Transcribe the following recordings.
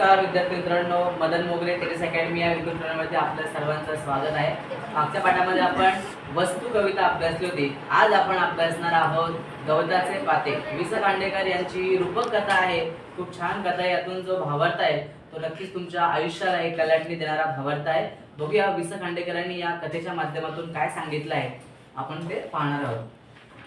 नमस्कार विद्यार्थी मित्रांनो. मदन मोगरे टेनिस अकॅडमी या विद्यार्थ्यांमध्ये आपलं सर्वांचं स्वागत आहे. मागच्या पाठामध्ये आपण वस्तू कविता अभ्यासली होती. आज आपण अभ्यासणार आहोत गवताचे पाते. वि स खांडेकर यांची रूपक कथा आहे. खूप छान कथा आहे. यातून जो भावार्थ आहे तो नक्कीच तुमच्या आयुष्याला एक कलाटणी देणारा भावार्थ आहे. बघूया वि स खांडेकरांनी या कथेच्या माध्यमातून काय सांगितलं आहे. आपण ते पाहणार आहोत.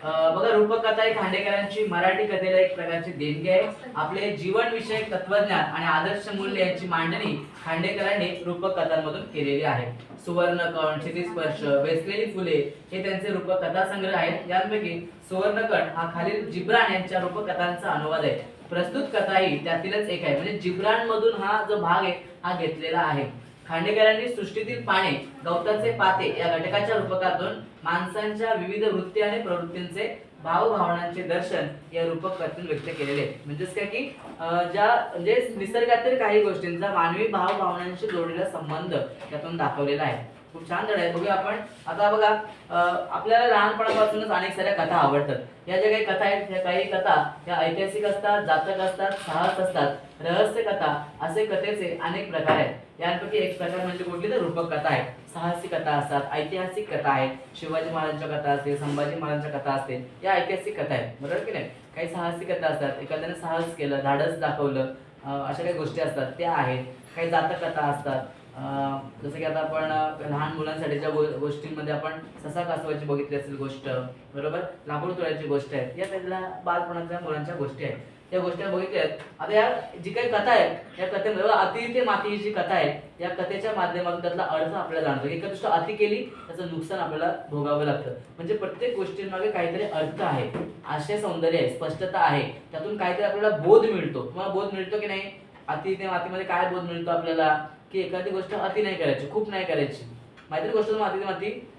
बघा रूपकथा ही खांडेकरांची मराठी कथेला एक प्रकारची देणगी आहे. आपले जीवनविषयक तत्वज्ञान आणि आदर्श मूल्य यांची मांडणी खांडेकरांनी रूपकथांमधून केलेली आहे. सुवर्णकण क्षितिस्पर्श वेचलेली फुले हे त्यांचे रूपकथा संग्रह आहेत. यापैकी सुवर्णकण हा खालील जिब्रान यांच्या रूपकथांचा अनुवाद आहे. प्रस्तुत कथा ही त्यातीलच एक आहे. म्हणजे जिब्रान मधून हा जो भाग आहे हा घेतलेला आहे. खांडेकरांनी सृष्टीतील पाने गवताचे पाते या घटकाच्या रूपकातून माणसांच्या विविध वृत्ती आणि प्रवृत्तींचे भावभावनांचे दर्शन या रूपक कथेतून व्यक्त केलेले आहे. म्हणजेच काय की ज्या म्हणजे निसर्गातील काही गोष्टींचा मानवी भावभावनांशी जोडलेला संबंध त्यातून दाखवलेला आहे खूप छान धडा आहे बघूया आपण. आता बघा आपल्याला लहानपणापासूनच अनेक साऱ्या कथा आवडतात. या ज्या काही कथा आहेत त्या काही कथा या ऐतिहासिक असतात जातक असतात साहस असतात रहस्य कथा असे कथेचे अनेक प्रकार आहेत. यांपैकी एक प्रकार म्हणजे कुठली तर रूपक कथा आहे. साहसी कथा असतात ऐतिहासिक कथा आहेत शिवाजी महाराजांच्या कथा असतील संभाजी महाराजांच्या कथा असतील या ऐतिहासिक कथा आहेत. बरोबर की नाही? काही साहसी कथा असतात. एखाद्याने साहस केलं धाडस दाखवलं अशा काही गोष्टी असतात त्या आहेत. काही जातक कथा असतात जसं की आता आपण लहान मुलांसाठीच्या गो गोष्टींमध्ये आपण ससा कासवाची बघितली असेल गोष्ट बरोबर? लाकूड तोडायची गोष्ट आहे. या त्यातल्या बालपणाच्या मुलांच्या गोष्टी आहेत. त्या गोष्टी बघितल्या आहेत. आता या जी काही कथा आहे या कथेमध्ये अति ते मातीची जी कथा आहे या कथेच्या माध्यमातून त्यातला अर्थ आपल्याला जाणतो एका दृष्ट अति केली त्याचं नुकसान आपल्याला भोगावं लागतं. म्हणजे प्रत्येक गोष्टींमागे काहीतरी अर्थ आहे. आशय सौंदर्य आहे स्पष्टता आहे. त्यातून काहीतरी आपल्याला बोध मिळतो. तुम्हाला बोध मिळतो की नाही? अति ते मातीमध्ये काय बोध मिळतो आपल्याला? की एखादी गोष्ट अति नाही करायची खूप नाही करायची. माहिती गोष्ट माती ते माती.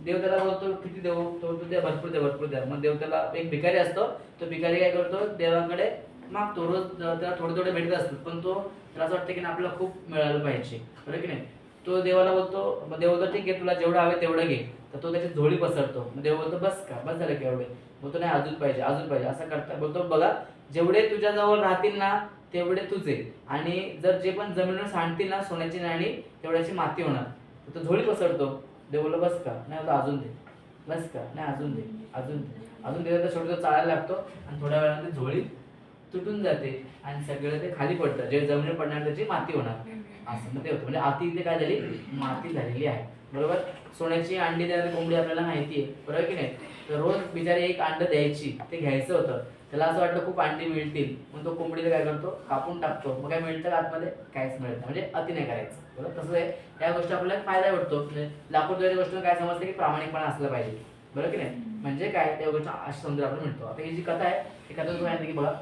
देव त्याला बोलतो किती देऊ? तो द्या भरपूर द्या भरपूर द्या. मग देव त्याला एक भिकारी असतो. तो भिकारी काय करतो? देवाकडे मागतो. रोज त्याला थोडे थोडे भेटत असतात. पण तो त्याला असं वाटतं की आपल्याला खूप मिळालं पाहिजे. बरोबर की नाही? तो देवाला बोलतो मग देव बोलतो ठीक आहे तुला जेवढं हवे तेवढं घे. तर तो त्याची झोळी पसरतो. मग देव बोलतो बस का बस झालं की एवढे. बोलतो नाही अजून पाहिजे अजून पाहिजे. असं करता. बोलतो बघा जेवढे तुझ्याजवळ राहतील ना तेवढे तुझे. आणि जर जे पण जमिनीवर सांडतील ना सोन्याची नाणी तेवढ्याची माती होणार. तर तो झोळी पसरतो. देव बोललो बस का नाही बोलतो अजून दे. बस का नाही अजून दे अजून दे. अजून दे तर शेवटी तो चालायला लागतो. आणि थोड्या वेळाने झोळी तुटून जाते आणि सगळं ते खाली पडतं. जे जमिनीवर पडणार त्याची माती होणार. असं मग ते होतं. म्हणजे आती इथे काय झाली? माती झालेली आहे. बरोबर? सोन्याची अंडी देणारी कोंबडी आपल्याला माहिती आहे. बरोबर की नाही? तर रोज बिचारी एक अंड द्यायची. ते घ्यायचं होतं. त्याला असं वाटलं खूप अंडी मिळतील. मग तो कोंबडीला काय करतो? कापून टाकतो. मग काय मिळतं का आतमध्ये? काहीच मिळत नाही. म्हणजे अति नाही करायचं. बरोबर? तसं आहे या गोष्टी आपल्याला फायदा वाटतो म्हणजे लाकूड गोष्ट काय समजतं की प्रामाणिकपणा असलं पाहिजे. बरोबर की नाही? म्हणजे काय? त्या गोष्ट अशी समजा आपण मिळतो. आता ही जी कथा आहे ही कथा तुम्ही माहिती की बघा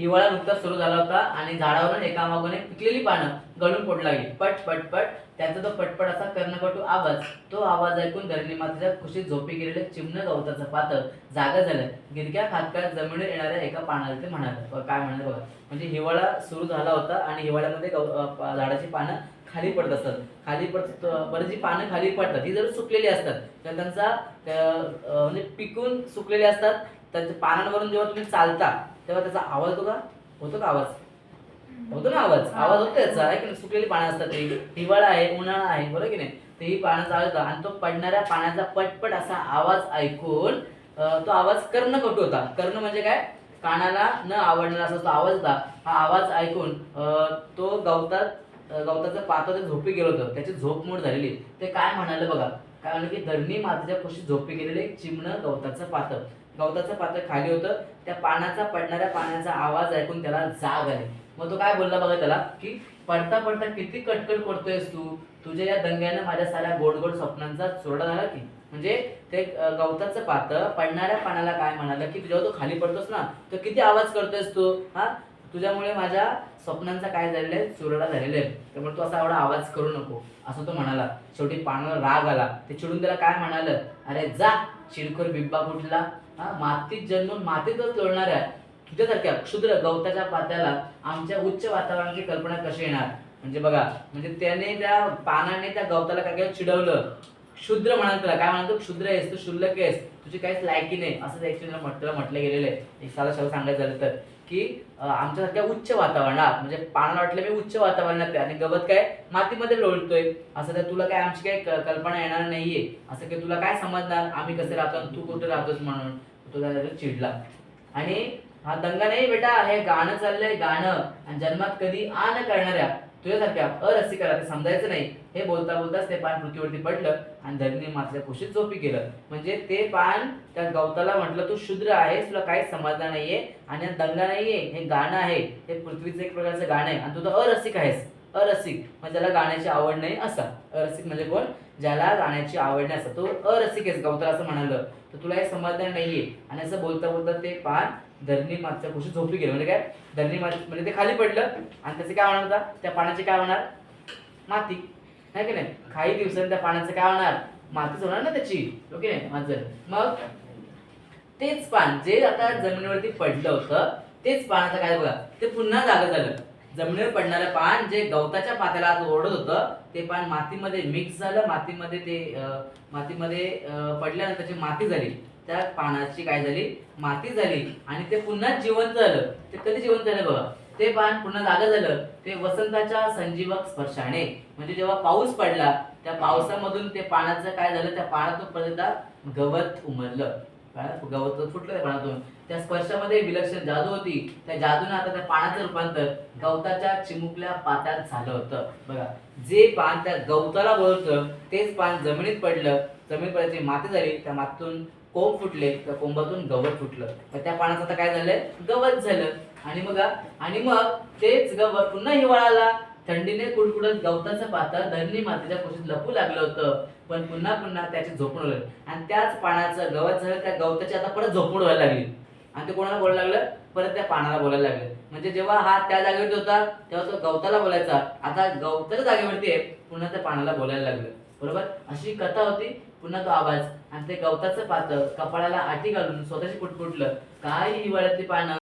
हिवाळा नुकताच सुरू झाला होता आणि झाडावरून एकामागून एक पिकलेली पानं गळून पडू लागली. पट पट पट. त्याचा तो पटपट असा कर्णकटू आवाज. तो आवाज ऐकून धरणी मातेच्या खुशीत झोपी गेलेले चिमण गवताचं पातळ जागा झालं. गिरक्या खातकात जमिनीवर येणाऱ्या एका पानाला ते म्हणाले. काय म्हणाले बघा. म्हणजे हिवाळा सुरू झाला होता आणि हिवाळ्यामध्ये गव- झाडाची पानं खाली पडत असतात. खाली पडत बरं जी पानं खाली पडतात ती जर सुकलेली असतात तर त्यांचा म्हणजे पिकून सुकलेली असतात. त्यांच्या पानांवरून जेव्हा तुम्ही चालता तेव्हा त्याचा आवाज होतो का? होतो का आवाज? होतो ना आवाज? आवाज होतो त्याचा. आहे की नाही? सुकलेली पानं असतात ते. हिवाळा आहे उन्हाळा आहे बरोबर की नाही? तेही ही आवाज होता. आणि तो पडणाऱ्या पाण्याचा पटपट असा आवाज ऐकून तो आवाज कर्ण कर्णकटू होता. कर्ण म्हणजे काय? कानाला न आवडणारा असा तो आवाज होता. हा आवाज ऐकून तो गवतात गवताचं पात्र ते झोपी गेलं होतं. त्याची झोपमोड झालेली. ते काय म्हणाले बघा? कारण की धरणी मातेच्या खुशी झोपी गेलेले चिमणं गवताचं पातं. गवताचं पात्र खाली होतं. त्या पानाचा पडणाऱ्या पाण्याचा आवाज ऐकून त्याला जाग आली. मग तो काय बोलला बघा त्याला? की पडता पडता किती कटकट करतोयस तू? तुझ्या या दंग्यानं माझ्या साऱ्या गोड गोड स्वप्नांचा चोरडा झाला की. म्हणजे ते गवताचं पातं पडणाऱ्या पाण्याला काय म्हणालं की तुझ्यावर तो खाली पडतोस ना तर किती आवाज करतोयस तू? हा? तुझ्यामुळे माझ्या स्वप्नांचा काय झालेलं आहे? चुरडा झालेला आहे. त्यामुळे तू असा एवढा आवाज करू नको असं तो म्हणाला. शेवटी पाण्याला राग आला. ते चिडून त्याला काय म्हणालं? अरे जा चिडखोर बिब्बा कुठला हा मातीत जन्मून मातीतच लोळणाऱ्या तुझ्यासारख्या क्षुद्र गवताच्या पात्याला आमच्या उच्च वातावरणाची कल्पना कशी येणार? म्हणजे बघा म्हणजे त्याने त्या पानाने त्या गवताला काय काय चिडवलं. क्षुद्र म्हणाल तुला. काय म्हणतो क्षुद्र आहेस तू शुल्लक आहेस. तुझी काहीच लायकी नाही. असं ऍक्च्युली म्हटलं म्हटलं गेलेलं आहे. एक साधा शब्द सांगायचं झालं तर की आमच्यासारख्या उच्च वातावरणात म्हणजे पानाला वाटलं मी उच्च वातावरणात आहे आणि गवत काय? मातीमध्ये लोळतोय. असं तर तुला काय आमची काय कल्पना येणार नाहीये. असं की तुला काय समजणार? आम्ही कसे राहतो आणि तू कुठे राहतोस म्हणून? तो त्याला चिडला. आणि हा दंगा नाही बेटा हे गाणं चाललंय गाणं. आणि जन्मात कधी आ न करणाऱ्या तुझ्यासारख्या अरसिकाला ते समजायचं नाही. हे बोलता बोलताच ते पान पृथ्वीवरती पडलं आणि धरणी मातल्या कुशीत झोपी गेलं. म्हणजे ते पान त्या गवताला म्हटलं तू शूद्र आहेस तुला काहीच समजणार नाहीये. आणि दंगा नाहीये हे गाणं आहे. हे पृथ्वीचं एक प्रकारचं गाणं आहे. आणि तू तर अरसिक आहेस. अरसिक. म्हणजे ज्याला गाण्याची आवड नाही असा. अरसिक म्हणजे कोण? ज्याला गाण्याची आवड नाही असा. तो अरसिक आहेस गौतर असं म्हणालं. तर तुला हे समजणार नाहीये. आणि असं बोलता बोलता ते पान धरणी मागच्या कुशीत झोपी गेलं. म्हणजे काय? धरणी मात म्हणजे ते खाली पडलं. आणि त्याचे काय होणार होता त्या पाण्याचे काय होणार? माती. नाही की नाही? काही दिवसांनी त्या पाण्याचं काय होणार? मातीच होणार ना त्याची. हो ओके नाही? माझं मग तेच पान जे आता जमिनीवरती पडलं होतं तेच पान आता काय बघा? ते पुन्हा जागं झालं. जमिनीवर पडणारं पान जे गवताच्या पात्याला आज ओढत होतं ते पान मातीमध्ये मिक्स झालं. मातीमध्ये ते मातीमध्ये पडल्यानंतर त्याची माती झाली त्या पानाची काय झाली? माती झाली. आणि ते पुन्हा जिवंत झालं. ते कधी जिवंत झालं बघा? ते पान पुन्हा जागा झालं. ते वसंताच्या संजीवक स्पर्शाने. म्हणजे जेव्हा पाऊस पडला त्या पावसामधून ते पानाचं काय झालं? त्या पानातून पर्यंत गवत उमरलं गवत फुटलं त्या पानातून. त्या स्पर्शामध्ये विलक्षण जादू होती. त्या जादूने आता त्या पानाचं रूपांतर गवताच्या चिमुकल्या पात्यात झालं होतं. बघा जे पान त्या गवताला बोलतं तेच पान जमिनीत पडलं. जमिनीत पडल्याची माती झाली त्या मातीतून कोंब फुटले त्या कोंबातून गवत फुटलं. तर त्या पानाचं आता काय झालंय? गवत झालं. आणि मग आणि मग तेच गवत पुन्हा हिवाळाला थंडीने कुडकुडत गवताचं पातर धरणी मातीच्या कुशीत लपू लागलं होतं. पण पुन्हा पुन्हा त्याची झोपून होईल आणि त्याच पानाचं गवत झालं त्या गवताची आता परत झोपून व्हायला लागली. आणि ते कोणाला बोलायला लागलं? परत त्या पानाला बोलायला लागलं. म्हणजे जेव्हा हा त्या जागेवरती होता तेव्हा तो गवताला बोलायचा. आता गवताच्या जागेवरती आहे पुन्हा त्या पानाला बोलायला लागलं. बरोबर? अशी कथा होती पुन्हा तो आवाज. आणि ते गवताचं पातळ कपाळाला आटी घालून स्वतःची पुटपुटलं काय हिवाळ्यातली पानं